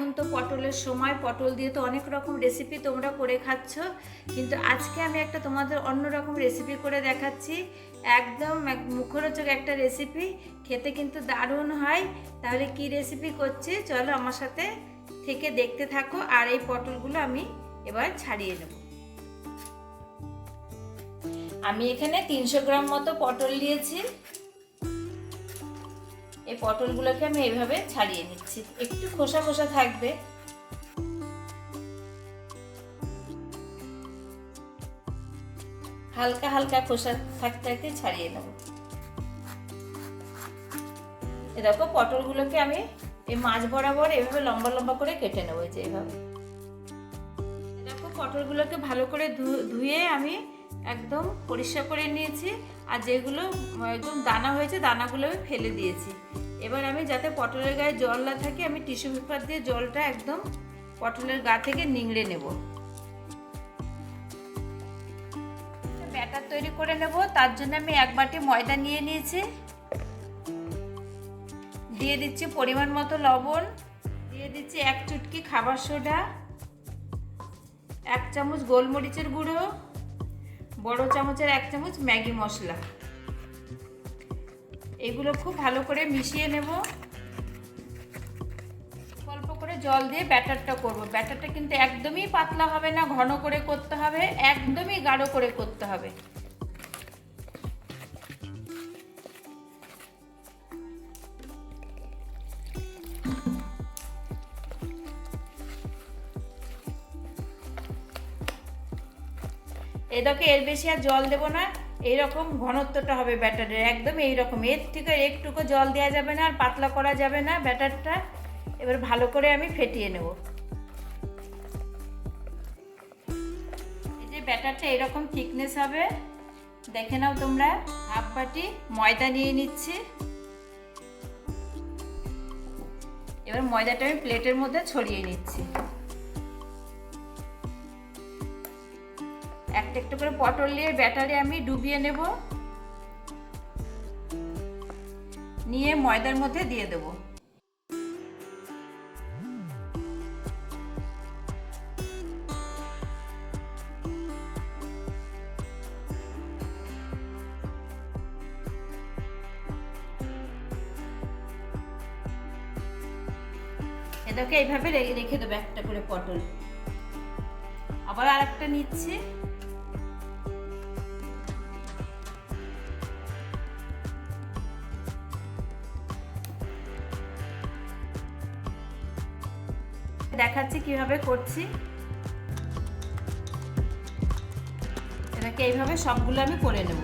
এখন তো পটলের সময়। পটল দিয়ে তো অনেক রকম রেসিপি তোমরা করে খাচ্ছ। কিন্তু আজকে আমি একটা তোমাদের অন্য রকম রেসিপি করে দেখাচ্ছি। একদম এক মুখরোচক একটা রেসিপি খেতে কিন্তু দারুণ হয়। তাহলে কি রেসিপি করছি? চলো আমার সাথে থেকে দেখতে থাকো। আর এই পটলগুলো আমি এবার ছাড়িয়ে নেব। আমি এখানে তিনশো গ্রাম মতো পটল নিয়েছি। এই পটলগুলোকে আমি এইভাবে ছাড়িয়ে নিচ্ছি। একটু খোসা খোসা থাকবে। হালকা হালকা খোসা থাকতে থাকতে ছাড়িয়ে নেব। দেখো, পটলগুলোকে আমি এই মাছ বরাবর এভাবে লম্বা লম্বা করে কেটে নেব যে এইভাবে দেখো, পটলগুলোকে ভালো করে ধুয়ে আমি একদম পরিষ্কার করে নিয়েছি। আর যেগুলো একদম দানা হয়েছে, দানাগুলো আমি ফেলে দিয়েছি। এবার আমি যাতে পটলের গায়ে জল না থাকে, আমি টিস্যু পেপার দিয়ে জলটা একদম পটলের গা থেকে নিংড়ে নেব। ব্যাটার তৈরি করে নেব, তার জন্য আমি এক বাটি ময়দা নিয়ে নিয়েছি। দিয়ে দিচ্ছি পরিমাণ মতো লবণ, দিয়ে দিচ্ছি এক চুটকি খাবার সোডা, এক চামচ গোলমরিচের গুঁড়ো, বড় চামচের এক চামচ ম্যাগি মশলা। এগুলো খুব ভালো করে মিশিয়ে নেব। অল্প করে জল দিয়ে ব্যাটারটা করব। ব্যাটারটা কিন্তু একদমই পাতলা হবে না, ঘন করে করতে হবে, একদমই গাঢ় করে করতে হবে। এটাকে এর বেশি আর জল দেবো না। এইরকম ঘনত্বটা হবে ব্যাটারের, একদম এইরকম। এর থেকে একটুকু জল দেওয়া যাবে না আর পাতলা করা যাবে না ব্যাটারটা। এবার ভালো করে আমি ফেটিয়ে নেব। এই যে ব্যাটারটা এরকম থিকনেস হবে। দেখে নাও তোমরা, হাফ বাটি ময়দা নিয়ে নিচ্ছি। এবার ময়দাটা আমি প্লেটের মধ্যে ছড়িয়ে নিচ্ছি। একটা একটা করে পটল নিয়ে ব্যাটারে আমি ডুবিয়ে নেব। নিয়ে ময়দার মধ্যে দিয়ে দেব। এটাকে এইভাবে রেখে দেবো একটা করে পটল। আবার আর একটা নিচ্ছি। দেখাচ্ছি কীভাবে করছি। এটাকে এইভাবে সবগুলো আমি করে নেব।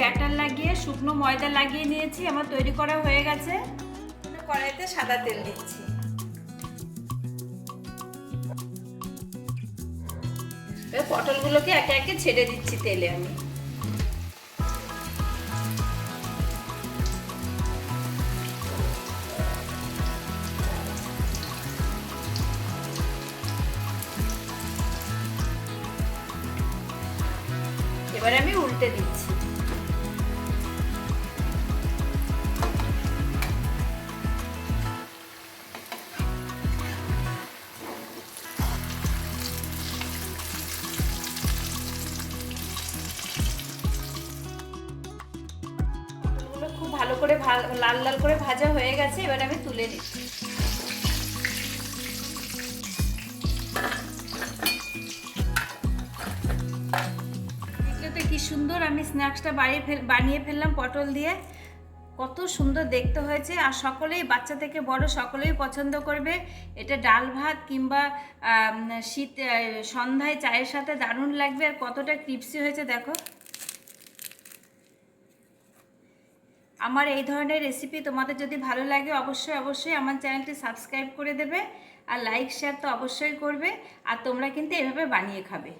ব্যাটার লাগিয়ে, শুকনো ময়দা লাগিয়ে নিয়েছি, আমার তৈরি করা হয়ে গেছে। কড়াইতে সাদা তেল দিচ্ছি। পটলগুলোকে একে একে ছেড়ে দিচ্ছি তেলে আমি। এবার আমি উল্টে দিচ্ছি। করে লাল লাল করে ভাজা হয়ে গেছে, এবার আমি তুলে দিচ্ছি তো কি সুন্দর, আমি স্ন্যাক্সটা বাড়িয়ে বানিয়ে ফেললাম পটল দিয়ে। কত সুন্দর দেখতে হয়েছে, আর সকলেই, বাচ্চা থেকে বড় সকলেই পছন্দ করবে। এটা ডাল ভাত কিংবা শীত সন্ধ্যায় চায়ের সাথে দারুণ লাগবে, আর কতটা ক্রিপসি হয়েছে দেখো। আমার এই ধরনের রেসিপি তোমাদের যদি ভালো লাগে, অবশ্যই অবশ্যই আমার চ্যানেলটি সাবস্ক্রাইব করে দেবে। আর লাইক শেয়ার তো অবশ্যই করবে। আর তোমরা কিন্তু এভাবে বানিয়ে খাবে।